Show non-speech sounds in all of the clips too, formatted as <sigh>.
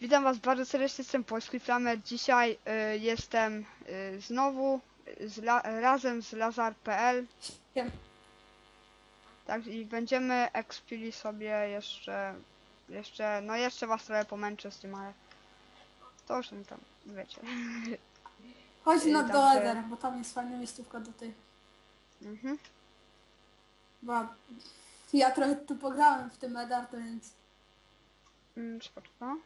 Witam Was bardzo serdecznie, jestem Polski Flamer. Dzisiaj y, jestem y, znowu z la, razem z Lazar.pl. Wiem. Tak, i będziemy expili sobie jeszcze, jeszcze, no jeszcze Was trochę pomęczę z tym, ale to już nie tam, wiecie. Chodź na do. Eder, bo tam jest fajna miejscówka do tej. Mhm. Bo ja trochę tu pograłem w tym Eder, to więc Mm, Spoczko.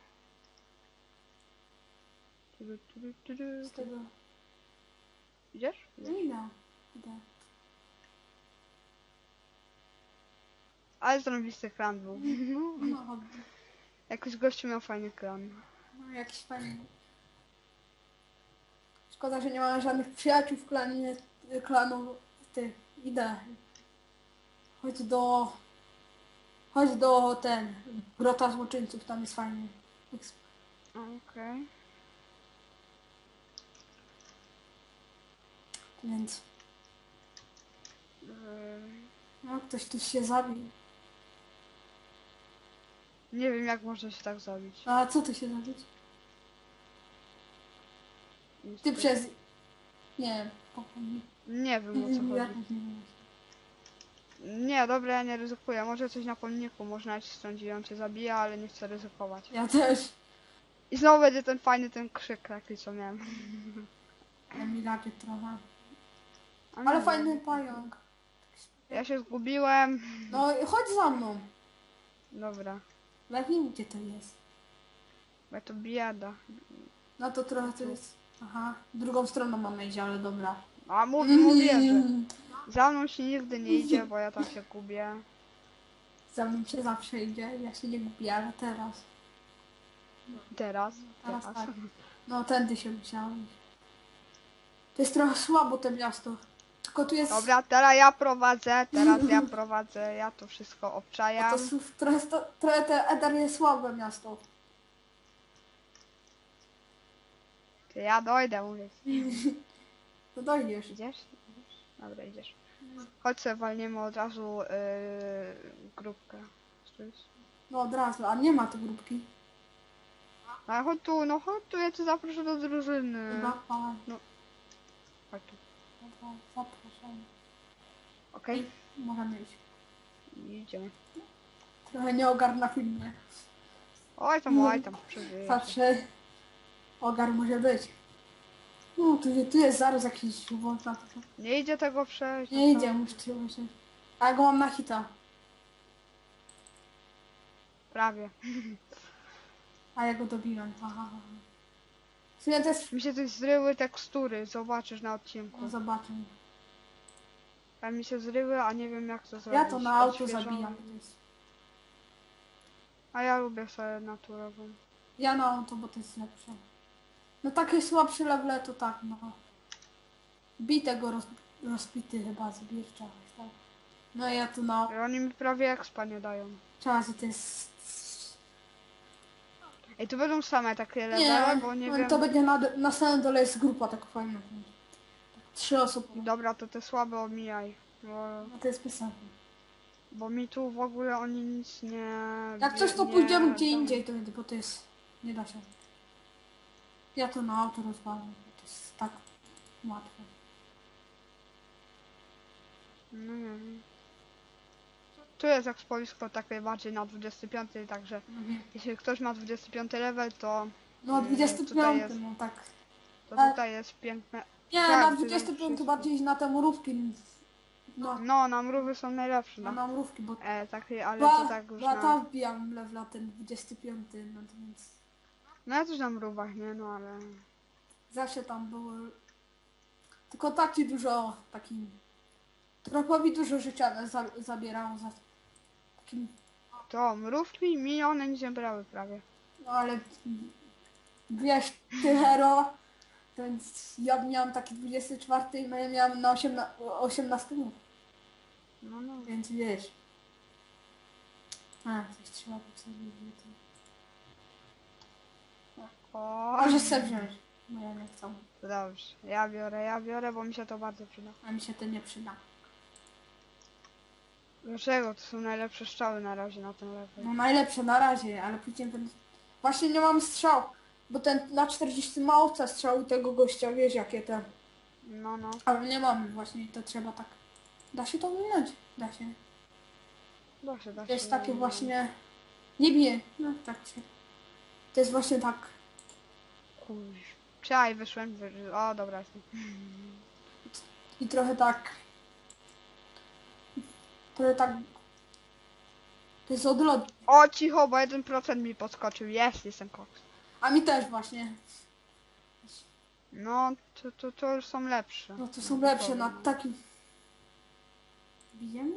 Tudu, tudu, tudu. z tego... Idziesz? No idę. Idę. Ale zrobisty klan był. No, <laughs> hobby. Jakoś gościu miał fajny klan. no jakiś fajny. Szkoda, że nie mam żadnych przyjaciół w klanie, klanu tych. Idę. Chodź do... Chodź do ten... Grota Złoczyńców, tam jest fajny. Eks- Okej. Więc... Ym, No, ktoś tu się zabił. Nie wiem jak można się tak zabić. A co tu się zabić? Ty przez... Nie wiem. pokój. Nie wiem o co <laughs> Ja chodzi. też nie wiem. Nie, dobra, ja nie ryzykuję. Może coś na pomniku, można nacisnąć i on cię zabija, ale nie chcę ryzykować. Ja też. I znowu będzie ten fajny ten krzyk taki co miałem. Emilacie trochę. A nie Ale wiem. fajny pająk. Ja się zgubiłem. No i chodź za mną. Dobra, wiem gdzie to jest. bo to bieda. No to trochę to jest... Aha. Drugą stroną mamy iść, ale dobra. A mów, mówię, że <laughs> za mną się nigdy nie idzie, bo ja tam się gubię. Za mną się zawsze idzie. Ja się nie gubię, ale teraz. Teraz, Teraz teraz. tak. No tędy się musiałem iść. To jest trochę słabo to miasto. Tylko tu jest... Dobra, teraz ja prowadzę, teraz ja prowadzę, ja to wszystko obczajam. to są, trochę, sto- trochę te Eder jest słabe miasto. Ja dojdę, mówię. To <laughs> dojdziesz. Idziesz? Dobra, idziesz. Chodź sobie walniemy od razu yy, grupkę. Co to jest? No od razu, a nie ma tu grupki. Ale chodź tu, no chodź tu, ja cię zaproszę do drużyny. Chyba, a, Chodź tu, dobra, zapraszam. okej? Możemy iść. Idziemy. Trochę nie ogar na filmie. Oj tam, oj tam, przeżyjesz. Patrzę. Ogar może być. No, tu, tu jest zaraz jakiś to. Nie idzie tego przejść. Nie no idzie, muszę cię właśnie. A go mam na hita. Prawie. A ja go dobiłem. Aha. W sumie jest... Mi się coś zryły tekstury, zobaczysz na odcinku. No, zobaczę. A mi się zryły, a nie wiem jak to zrobić. Ja to na auto Odświeżam. zabijam. A ja lubię sobie naturową. Ja na auto, bo to jest lepsze. No takie słabsze level to tak, no. Bij tego roz, rozpity chyba zbiercza. Tak. No ja tu I oni mi prawie expa nie dają. czasie to jest... Ej, tu będą same takie levele, Nie, bo nie no wiem. to będzie na, na samym dole jest grupa tak fajna. Trzy osoby. Dobra, to te słabe omijaj. Bo, No to jest piosenka. bo mi tu w ogóle oni nic nie. Jak coś to nie pójdziemy gdzie indziej, to bo to jest... Nie da się. Ja to na auto rozwalam. To jest tak łatwe. Wiem. Tu jest ekspoisko takie bardziej na 25, także Mhm. jeśli ktoś ma 25 level, to, No Mm, 25, tutaj jest- no tak. to A- tutaj jest piękne. Nie, Tak, na to 25 wszystko. bardziej na te mrówki. No, No, na mrówy są najlepsze. na, No. na mrówki, bo E, takie, ale to tak już dwa na... tam wbijam lewla ten 25, no to więc No ja też na mrówach, nie? No ale... zawsze tam były. Tylko taki dużo, takim. Tropowi dużo życia za, zabierało za takim. To, mrówki mi one nie brały prawie. No ale wiesz, ty hero. Więc ja miałam taki 24, no ja miałam na 18, 18 minut, No, no. więc wiesz. A, coś trzeba sobie O, Możesz sobie wziąć. No ja nie chcę. dobrze. Ja biorę, ja biorę, bo mi się to bardzo przyda. A mi się to nie przyda. Dlaczego? To są najlepsze strzały na razie na ten level. No najlepsze na razie, ale później będę... Właśnie nie mam strzał, bo ten na 40 ma owca strzał i tego gościa, wiesz jakie te... No, no. Ale nie mamy właśnie to trzeba tak... Da się to minąć? Da się. Da się, da się. To jest takie właśnie... Nie bije. No tak się... To jest właśnie tak... Czaj, wyszłem. Wy... O, dobra, jestem. I trochę tak... Trochę tak... To jest odlot. O, cicho, bo 1% mi podskoczył. Jest, jestem koks. A mi też właśnie. No, to, to, to już są lepsze. No to są lepsze na takim... Bijemy?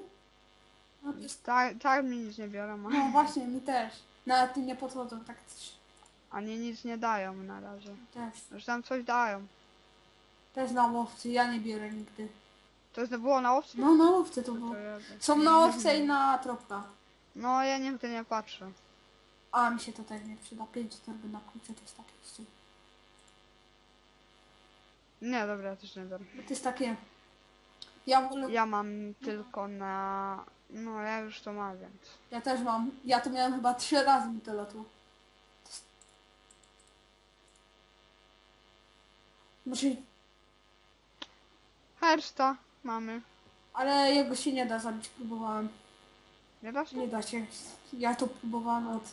No, to jest... Tak, tak mi nic nie biorą, no właśnie, mi też. Nawet ty nie podchodzą, tak też. Ani nic nie dają na razie. Też. Już tam coś dają. Też na łowcy, ja nie biorę nigdy. To już było na owcy? No na łowcy to było. To. Są na łowce i na tropka. No, ja nigdy nie patrzę. A mi się to też nie przyda. Pięć torby na klucze to jest takie. Nie, dobra, ja też nie biorę. To jest takie. Ja wolę. Ja, Ja mam tylko na... No, ja już to mam, więc... też mam. Ja to miałem chyba trzy razy mi to lotło. To jest- Znaczy, Hersta mamy. ale jego się nie da zabić, próbowałem. Nie da się? Nie da się. Ja to próbowałem od...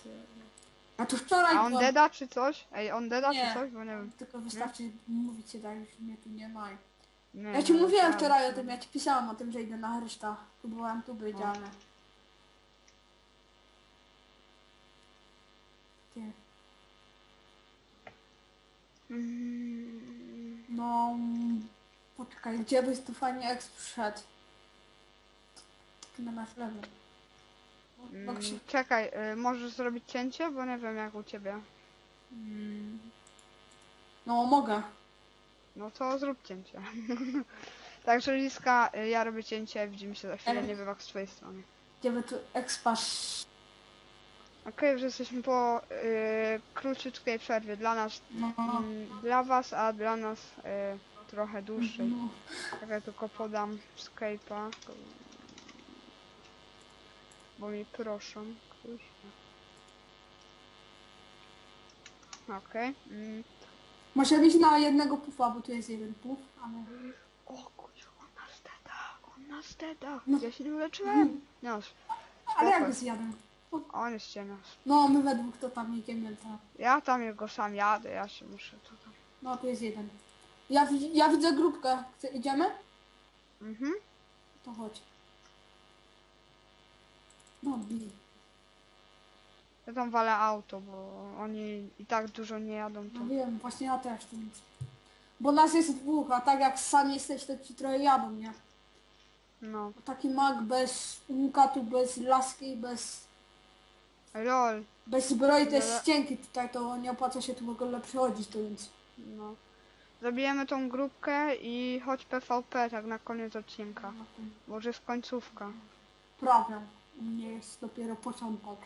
A to wczoraj A on byłem. deda czy coś? Ej, on deda Nie. czy coś? Bo nie wiem. Tylko wystarczy mówić się tak, już mnie tu nie ma. Nie, Ja ci nie, mówiłem tak. wczoraj o tym, ja ci pisałam o tym, że idę na reszta. Próbowałem tu być, O. ale... Ty. Mm, No... Poczekaj, gdzie byś tu fajnie eks przyszedł? Na nasz level. No, mm, Maksi- Czekaj, y, możesz zrobić cięcie? Bo nie wiem jak u ciebie. Mm. No mogę. No to zrób cięcie. <laughs> Także Liska, y, ja robię cięcie, widzimy się za chwilę, nie wiem jak z twojej strony. Gdzie by tu ekspasz? Okej, już jesteśmy po y, króciutkiej przerwie. Dla nas, No. mm, dla was, a dla nas y, trochę dłuższej. no. Tak ja tylko podam Skype'a. Bo mi proszą. kuźwa. Okej. Mm. Może być na jednego pufa, bo tu jest jeden puf, ale... O kuźwa, on nas deda, on nas deda. No. Ja się nie uleczyłem. No, Ale jak zjadę? On jest cienias. No, my we dwóch to tam idziemy, tak. Ja tam jego sam jadę, ja się muszę tutaj. No, tu jest jeden. Ja, widz- ja widzę grupkę. Chce, idziemy? Mhm. To chodź. No, bij. Ja tam walę auto, bo oni i tak dużo nie jadą. To... No wiem, właśnie ja też tu nic. Bo nas jest dwóch, a tak jak sam jesteś, to ci trochę jadą, nie? No. Taki mag bez unikatu, bez laski, bez, Lol. bez zbroi, to jest cienki tutaj, to nie opłaca się tu w ogóle przechodzić, to więc... No. Zabijemy tą grupkę i chodź PvP tak na koniec odcinka. Może jest końcówka. Prawda, u mnie jest dopiero początek.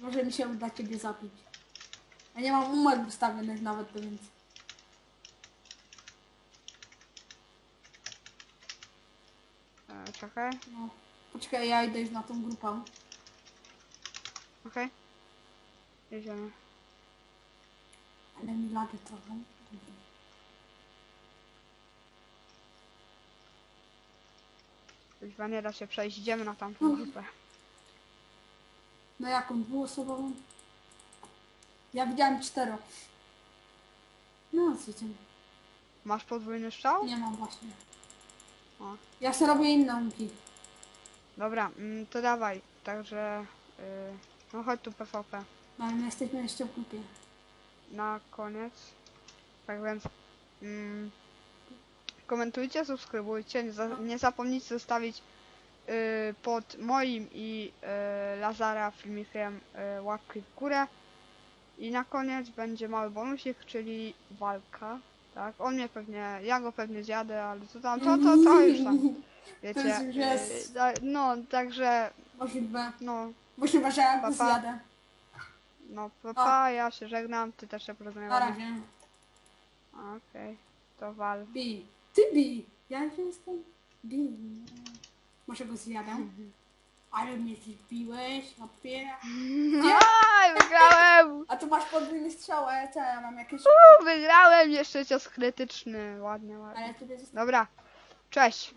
Może mi się uda ciebie zabić. Ja nie mam umek wystawionych nawet, to więc... E, czekaj. No. Poczekaj, ja idę już na tą grupę. Okej. Jedziemy. Ale mi lagi trochę. Chyba nie da się przejść. Idziemy na tamtą grupę. Na jaką? Dwuosobową? Ja widziałem cztero. No, co ty? Masz podwójny strzał? Nie mam właśnie. O. Ja sobie robię inne umki. Dobra, mm, to dawaj. Także... y, no chodź tu PvP. No, ale my jesteśmy jeszcze w grupie. Na koniec. Tak więc... Mm, komentujcie, subskrybujcie. Nie, za, nie zapomnijcie zostawić y, pod moim i y, Lazara filmikiem łapki w górę. I na koniec będzie mały bonusik, czyli walka. Tak, on mnie pewnie, ja go pewnie zjadę, ale to tam, to, to, to <laughs> już tam, wiecie. już jest. y, da- no, także, Możliwe. no, Możliwe, że ja Pa, go pa. zjadę. no, papa, ja się żegnam, ty też się Na razie. Okej, to wal. Bij. Ty bij. Ja już jestem. Bij. Może go zjadę? <laughs> Ale mnie zbiłeś, opie. <laughs> Aj, wygrałem! A tu masz podwójny strzał, a ja co, ja mam jakieś... Uuu, wygrałem! Jeszcze cios krytyczny. Ładnie, ładnie. Ale jest... Dobra, cześć.